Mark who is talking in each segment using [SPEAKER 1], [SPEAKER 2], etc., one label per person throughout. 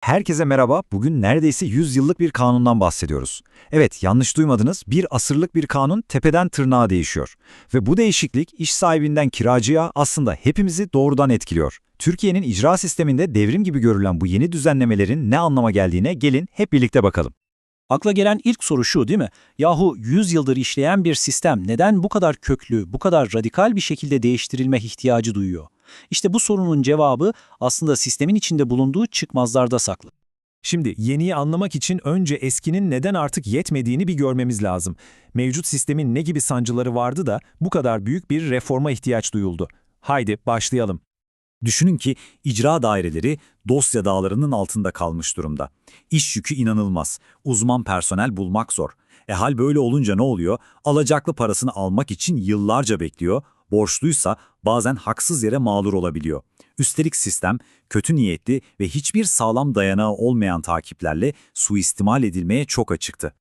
[SPEAKER 1] Herkese merhaba. Bugün neredeyse 100 yıllık bir kanundan bahsediyoruz. Evet, yanlış duymadınız. Bir asırlık bir kanun tepeden tırnağa değişiyor. Ve bu değişiklik iş sahibinden kiracıya aslında hepimizi doğrudan etkiliyor. Türkiye'nin icra sisteminde devrim gibi görülen bu yeni düzenlemelerin ne anlama geldiğine gelin hep birlikte bakalım.
[SPEAKER 2] Akla gelen ilk soru şu değil mi? Yahu 100 yıldır işleyen bir sistem neden bu kadar köklü, bu kadar radikal bir şekilde değiştirilme ihtiyacı duyuyor? İşte bu sorunun cevabı aslında sistemin içinde bulunduğu çıkmazlarda saklı.
[SPEAKER 3] Şimdi yeniyi anlamak için önce eskinin neden artık yetmediğini bir görmemiz lazım. Mevcut sistemin ne gibi sancıları vardı da bu kadar büyük bir reforma ihtiyaç duyuldu. Haydi başlayalım.
[SPEAKER 1] Düşünün ki icra daireleri dosya dağlarının altında kalmış durumda. İş yükü inanılmaz. Uzman personel bulmak zor. E hal böyle olunca ne oluyor? Alacaklı parasını almak için yıllarca bekliyor. Borçluysa bazen haksız yere mağdur olabiliyor. Üstelik sistem kötü niyetli ve hiçbir sağlam dayanağı olmayan takiplerle suistimal edilmeye çok açıktı.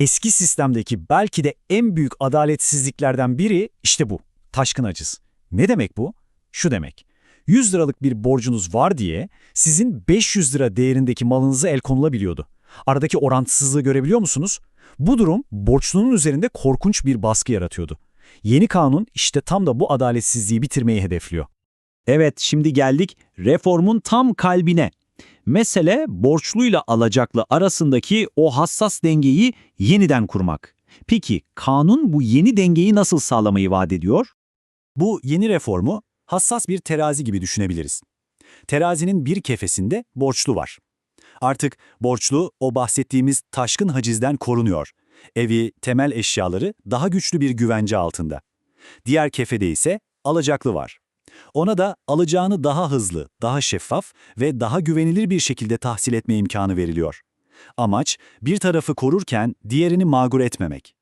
[SPEAKER 4] Eski sistemdeki belki de en büyük adaletsizliklerden biri işte bu. Taşkın aciz. Ne demek bu? Şu demek. 100 liralık bir borcunuz var diye sizin 500 lira değerindeki malınıza el konulabiliyordu. Aradaki orantısızlığı görebiliyor musunuz? Bu durum borçlunun üzerinde korkunç bir baskı yaratıyordu. Yeni kanun işte tam da bu adaletsizliği bitirmeyi hedefliyor.
[SPEAKER 2] Evet, şimdi geldik reformun tam kalbine. Mesele borçluyla alacaklı arasındaki o hassas dengeyi yeniden kurmak. Peki kanun bu yeni dengeyi nasıl sağlamayı vaat ediyor?
[SPEAKER 4] Bu yeni reformu hassas bir terazi gibi düşünebiliriz. Terazinin bir kefesinde borçlu var. Artık borçlu o bahsettiğimiz taşkın hacizden korunuyor. Evi, temel eşyaları daha güçlü bir güvence altında. Diğer kefede ise alacaklı var. Ona da alacağını daha hızlı, daha şeffaf ve daha güvenilir bir şekilde tahsil etme imkanı veriliyor. Amaç bir tarafı korurken diğerini mağdur etmemek.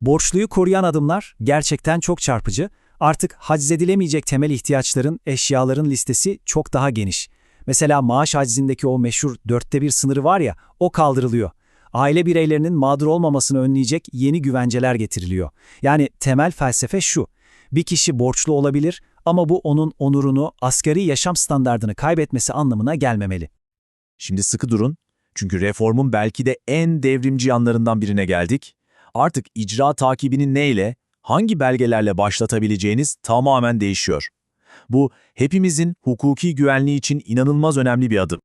[SPEAKER 4] Borçluyu koruyan adımlar gerçekten çok çarpıcı. Artık haczedilemeyecek temel ihtiyaçların, eşyaların listesi çok daha geniş. Mesela maaş hacizindeki o meşhur dörtte bir sınırı var ya, o kaldırılıyor. Aile bireylerinin mağdur olmamasını önleyecek yeni güvenceler getiriliyor. Yani temel felsefe şu, bir kişi borçlu olabilir ama bu onun onurunu, asgari yaşam standardını kaybetmesi anlamına gelmemeli.
[SPEAKER 3] Şimdi sıkı durun. Çünkü reformun belki de en devrimci yanlarından birine geldik. Artık icra takibini neyle, hangi belgelerle başlatabileceğiniz tamamen değişiyor. Bu hepimizin hukuki güvenliği için inanılmaz önemli bir adım.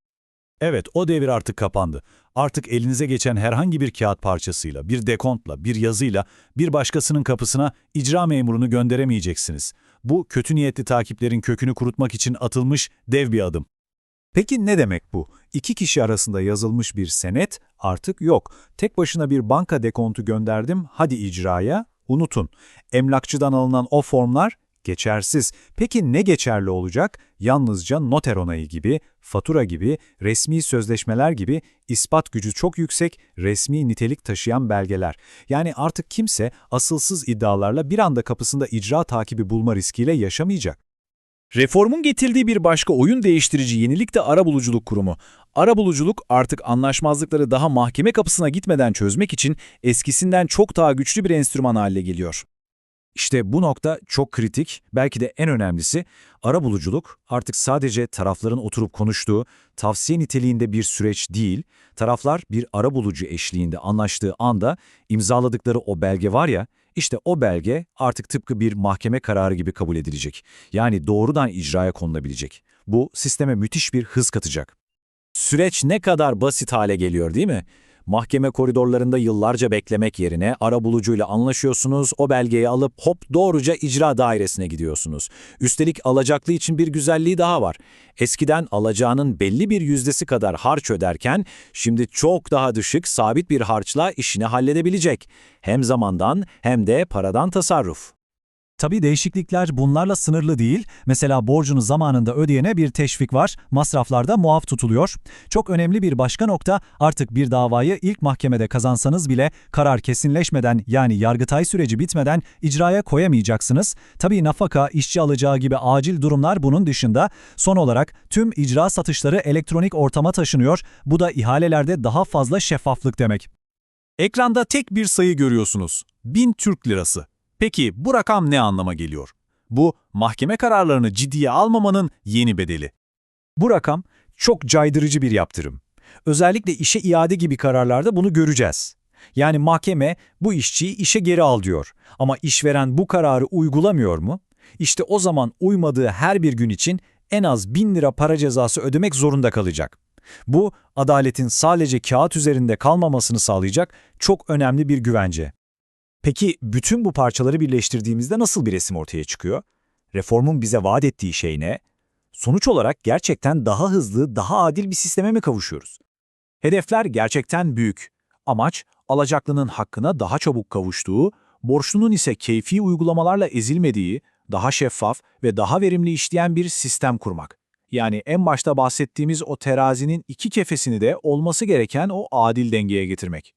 [SPEAKER 5] Evet, o devir artık kapandı. Artık elinize geçen herhangi bir kağıt parçasıyla, bir dekontla, bir yazıyla bir başkasının kapısına icra memurunu gönderemeyeceksiniz. Bu kötü niyetli takiplerin kökünü kurutmak için atılmış dev bir adım. Peki ne demek bu? İki kişi arasında yazılmış bir senet artık yok. Tek başına bir banka dekontu gönderdim, hadi icraya, unutun. Emlakçıdan alınan o formlar geçersiz. Peki ne geçerli olacak? Yalnızca noter onayı gibi, fatura gibi, resmi sözleşmeler gibi ispat gücü çok yüksek, resmi nitelik taşıyan belgeler. Yani artık kimse asılsız iddialarla bir anda kapısında icra takibi bulma riskiyle yaşamayacak.
[SPEAKER 3] Reformun getirdiği bir başka oyun değiştirici yenilik de arabuluculuk kurumu. Arabuluculuk artık anlaşmazlıkları daha mahkeme kapısına gitmeden çözmek için eskisinden çok daha güçlü bir enstrüman haline geliyor.
[SPEAKER 5] İşte bu nokta çok kritik, belki de en önemlisi, arabuluculuk artık sadece tarafların oturup konuştuğu, tavsiye niteliğinde bir süreç değil, taraflar bir arabulucu eşliğinde anlaştığı anda imzaladıkları o belge var ya, işte o belge artık tıpkı bir mahkeme kararı gibi kabul edilecek. Yani doğrudan icraya konulabilecek. Bu sisteme müthiş bir hız katacak.
[SPEAKER 4] Süreç ne kadar basit hale geliyor değil mi? Mahkeme koridorlarında yıllarca beklemek yerine arabulucuyla anlaşıyorsunuz, o belgeyi alıp hop doğruca icra dairesine gidiyorsunuz. Üstelik alacaklı için bir güzelliği daha var. Eskiden alacağının belli bir yüzdesi kadar harç öderken şimdi çok daha düşük sabit bir harçla işini halledebilecek. Hem zamandan hem de paradan tasarruf.
[SPEAKER 5] Tabii değişiklikler bunlarla sınırlı değil. Mesela borcunu zamanında ödeyene bir teşvik var, masraflarda muaf tutuluyor. Çok önemli bir başka nokta artık bir davayı ilk mahkemede kazansanız bile karar kesinleşmeden yani yargıtay süreci bitmeden icraya koyamayacaksınız. Tabii nafaka, işçi alacağı gibi acil durumlar bunun dışında. Son olarak tüm icra satışları elektronik ortama taşınıyor. Bu da ihalelerde daha fazla şeffaflık demek.
[SPEAKER 6] Ekranda tek bir sayı görüyorsunuz. 1000 Türk Lirası. Peki bu rakam ne anlama geliyor? Bu mahkeme kararlarını ciddiye almamanın yeni bedeli.
[SPEAKER 5] Bu rakam çok caydırıcı bir yaptırım. Özellikle işe iade gibi kararlarda bunu göreceğiz. Yani mahkeme bu işçiyi işe geri al diyor. Ama işveren bu kararı uygulamıyor mu? İşte o zaman uymadığı her bir gün için en az 1000 lira para cezası ödemek zorunda kalacak. Bu, adaletin sadece kağıt üzerinde kalmamasını sağlayacak çok önemli bir güvence.
[SPEAKER 1] Peki bütün bu parçaları birleştirdiğimizde nasıl bir resim ortaya çıkıyor? Reformun bize vaat ettiği şey ne? Sonuç olarak gerçekten daha hızlı, daha adil bir sisteme mi kavuşuyoruz?
[SPEAKER 3] Hedefler gerçekten büyük. Amaç, alacaklının hakkına daha çabuk kavuştuğu, borçlunun ise keyfi uygulamalarla ezilmediği, daha şeffaf ve daha verimli işleyen bir sistem kurmak. Yani en başta bahsettiğimiz o terazinin iki kefesini de olması gereken o adil dengeye getirmek.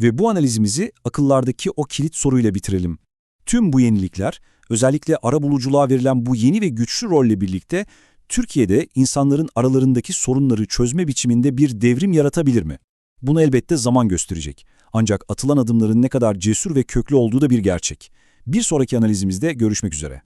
[SPEAKER 7] Ve bu analizimizi akıllardaki o kilit soruyla bitirelim. Tüm bu yenilikler, özellikle arabuluculuğa verilen bu yeni ve güçlü rolle birlikte Türkiye'de insanların aralarındaki sorunları çözme biçiminde bir devrim yaratabilir mi? Bunu elbette zaman gösterecek. Ancak atılan adımların ne kadar cesur ve köklü olduğu da bir gerçek. Bir sonraki analizimizde görüşmek üzere.